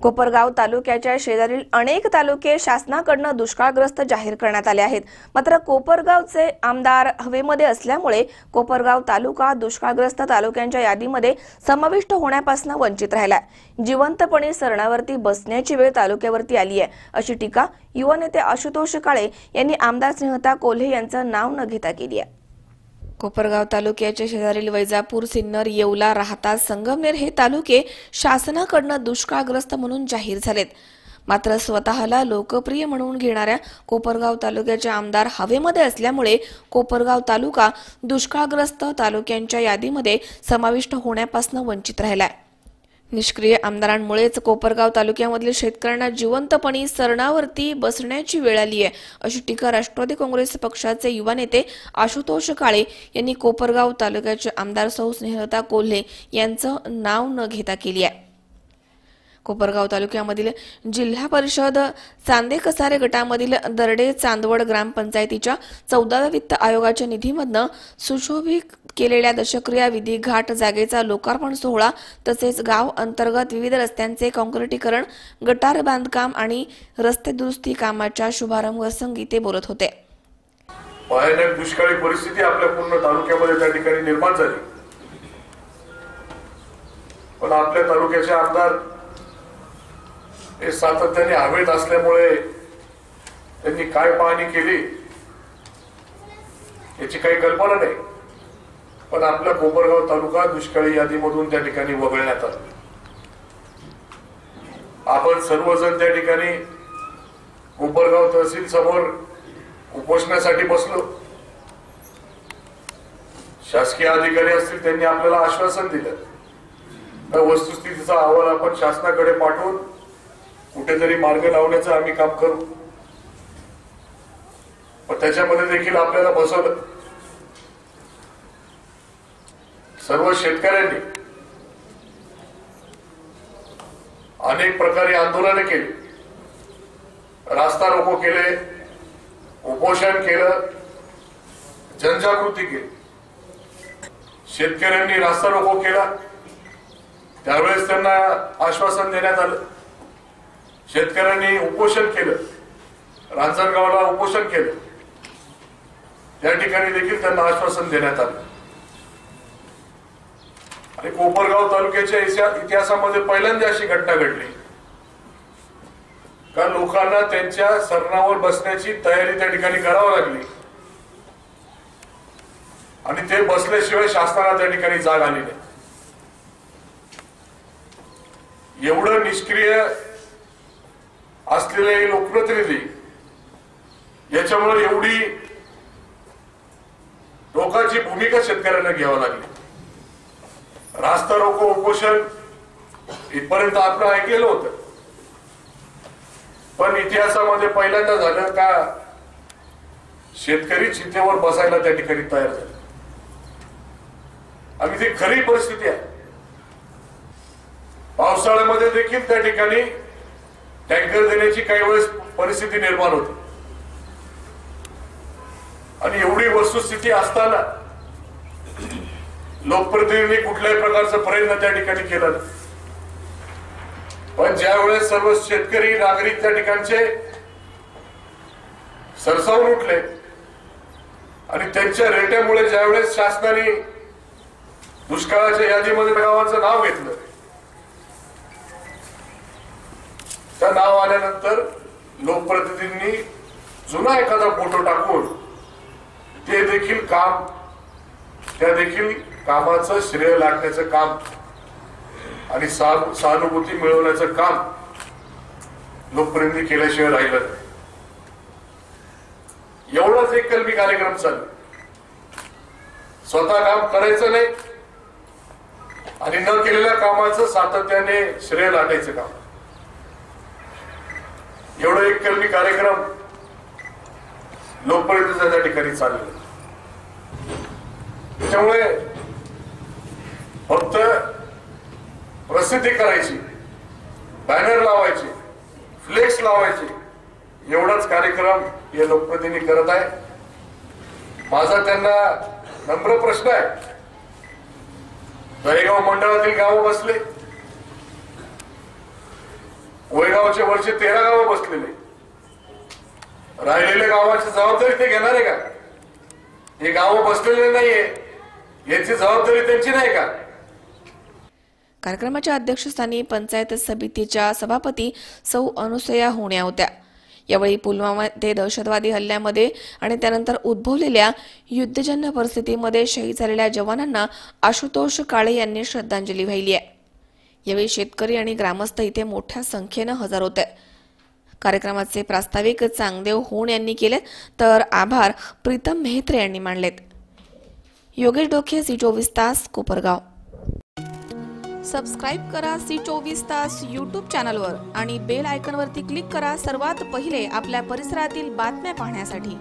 कोपरगाव तालुक्याच्या शेजारील अनेक तालुके शासनाकडनं दुष्काळग्रस्त जाहीर करण्यात आले आहेत. मात्र कोपरगावचे आमदार हवेमध्ये असल्यामुळे कोपरगाव तालुका दुष्काळग्रस्त तालुक्यांच्या यादीमध्ये समाविष्ट होण्यापासून वंचित राहिला जिवंतपणे सरणावरती बसण्याची वेळ तालुक्यावरती आली आहे अशी टीका युवा नेते आशुतोष काळे यांनी आमदार स्नेहता कोल्हे यांचं नाव न घेता केली आहे कोपरगाव तालुक्याच्या शेजारील वैजापूर सिन्नर येवला राहता संगमनेर हे तालुके शासनाकडनं दुष्काळग्रस्त म्हणून जाहीर झालेत. मात्र स्वतःला लोकप्रिय म्हणून घेणाऱ्या कोपरगाव तालुक्याचे आमदार हवेमध्ये असल्यामुळे कोपरगाव तालुका दुष्काळग्रस्त तालुक्यांच्या यादीमध्ये समाविष्ट होण्यापासून वंचित राहिलाय. निष्क्रिय आमदारांमुळेच कोपरगाव तालुक्यामधील शेतकऱ्यांना जिवंतपणी सरणावरती बसण्याची वेळ आली आहे. अशी टीका राष्ट्रवादी काँग्रेस पक्षाचे युवा नेते आशुतोष काळे यांनी कोपरगाव तालुक्याचे आमदार सौ स्नेहलता कोल्हे यांचं नाव न घेता केली आहे. कोपरगाव तालुक्यामधील जिल्हा परिषद चांदे कसारे गटामधील दरडे चांदवड ग्रामपंचायतीच्या चौदाव्या वित्त आयोगाच्या निधीमधनं सुशोभित केलेल्या दशक्रिया विधी घाट जागेचा लोकार्पण सोहळा तसेच गाव अंतर्गत विविध रस्त्यांचे काँक्रिटीकरण गटार बांधकाम आणि रस्ते दुरुस्ती कामाच्या शुभारंभ प्रसंगी ते बोलत होते. भयानक दुष्काळी परिस्थिती आपल्या पूर्ण तालुक्यामध्ये त्या ठिकाणी निर्माण झाली. पण आपल्या तालुक्याचे आमदार हे सातत्याने हवेत असल्यामुळे त्यांनी काय पाहणी केली याची काही कल्पना नाही. पण आपला कोपरगाव तालुका दुष्काळी यादीमधून त्या ठिकाणी वगळण्यात आला. आपण सर्वजण त्या ठिकाणी कोपरगाव तहसील समोर उपोषणासाठी बसलो. शासकीय अधिकारी असतील त्यांनी आपल्याला आश्वासन दिलं. त्या वस्तुस्थितीचा अहवाल आपण शासनाकडे पाठवून कुठेतरी मार्ग लावण्याचं आम्ही काम करू. पण त्याच्यामध्ये देखील आपल्याला बसवलं. सर्व शेतकऱ्यांनी अनेक प्रकारे आंदोलनं केली. रास्ता रोको केले उपोषण केलं जनजागृती केली. शेतकऱ्यांनी रास्ता रोको केला. त्यावेळेस त्यांना आश्वासन देण्यात आलं. शेतकऱ्यांनी उपोषण केलं. रांजणगावला उपोषण केलं. त्या ठिकाणी देखील त्यांना आश्वासन देण्यात आलं. आणि कोपरगाव तालुक्याच्या इतिहासामध्ये पहिल्यांदा अशी घटना घडली. का लोकांना त्यांच्या सरणावर बसण्याची तयारी त्या ठिकाणी करावी लागली. आणि ते बसल्याशिवाय शासनाला त्या ठिकाणी जाग आली नाही. एवढं निष्क्रिय असलेले लोकप्रतिनिधी याच्यामुळे एवढी लोकांची भूमिका शेतकऱ्यांना घ्यावी लागली. रास्ता रोको उपोषण इथपर्यंत आपण ऐकलेलं होतं. पण इतिहासामध्ये पहिल्यांदा झालं का शेतकरी चिंतेवर बसायला त्या ठिकाणी तयार झाले. आणि ती खरी परिस्थिती आहे. पावसाळ्यामध्ये देखील त्या ठिकाणी टँकर देण्याची काही वेळेस परिस्थिती निर्माण होती. आणि एवढी वस्तुस्थिती असताना लोकप्रतिनिधी कुठल्याही प्रकारचा प्रयत्न त्या ठिकाणी केला नाही. पण ज्यावेळेस सर्व शेतकरी नागरिक त्या ठिकाणचे सरसावून उठले आणि त्यांच्या रेट्यामुळे ज्यावेळेस शासनाने दुष्काळाच्या यादीमध्ये गावाचं नाव घेतलं त्या नाव आल्यानंतर लोकप्रतिनिधींनी जुना एखादा फोटो टाकून ते देखील काम त्या देखील कामाचं श्रेय लाटण्याचं काम आणि सहानुभूती मिळवण्याचं काम लोकप्रतिनिधी केल्याशिवाय राहिलं नाही. एवढाच एक कलमी कार्यक्रम चालू. स्वतः काम करायचं नाही आणि न केलेल्या कामाचं सातत्याने श्रेय लाटायचं काम. एवढं एक कलमी कार्यक्रम लोकपर्यंत त्या ठिकाणी चालले. त्याच्यामुळे फक्त प्रसिद्धी करायची बॅनर लावायचे फ्लेक्स लावायचे एवढाच कार्यक्रम हे लोकप्रतिनिधी करत आहे माझा त्यांना नम्र प्रश्न आहे. दहेगाव मंडळातील गावं बसले. कोयगावचे वरचे तेरा गावं बसलेले. राहिलेल्या गावाची जबाबदारी ते घेणार आहे का? हे गावं बसलेले नाहीये याची जबाबदारी त्यांची नाही का? कार्यक्रमाच्या अध्यक्षस्थानी पंचायत समितीच्या सभापती सौ अनुसया होण्या होत्या. यावेळी पुलवामामध्ये दहशतवादी हल्ल्यामध्ये आणि त्यानंतर उद्भवलेल्या युद्धजन्य परिस्थितीमध्ये शहीद झालेल्या जवानांना आशुतोष काळे यांनी श्रद्धांजली वाहिली आहे. यावेळी शेतकरी आणि ग्रामस्थ इथे मोठ्या संख्येनं हजर होते. कार्यक्रमाचे प्रास्ताविक चांगदेव होण यांनी केले तर आभार प्रीतम मेहत्रे यांनी मांडलेत. योगेश डोखे सी चोवीस तास कोपरगाव. सबस्क्राईब करा सी चोवीस तास यूट्यूब चॅनलवर आणि बेल आयकनवरती क्लिक करा सर्वात पहिले आपल्या परिसरातील बातम्या पाहण्यासाठी.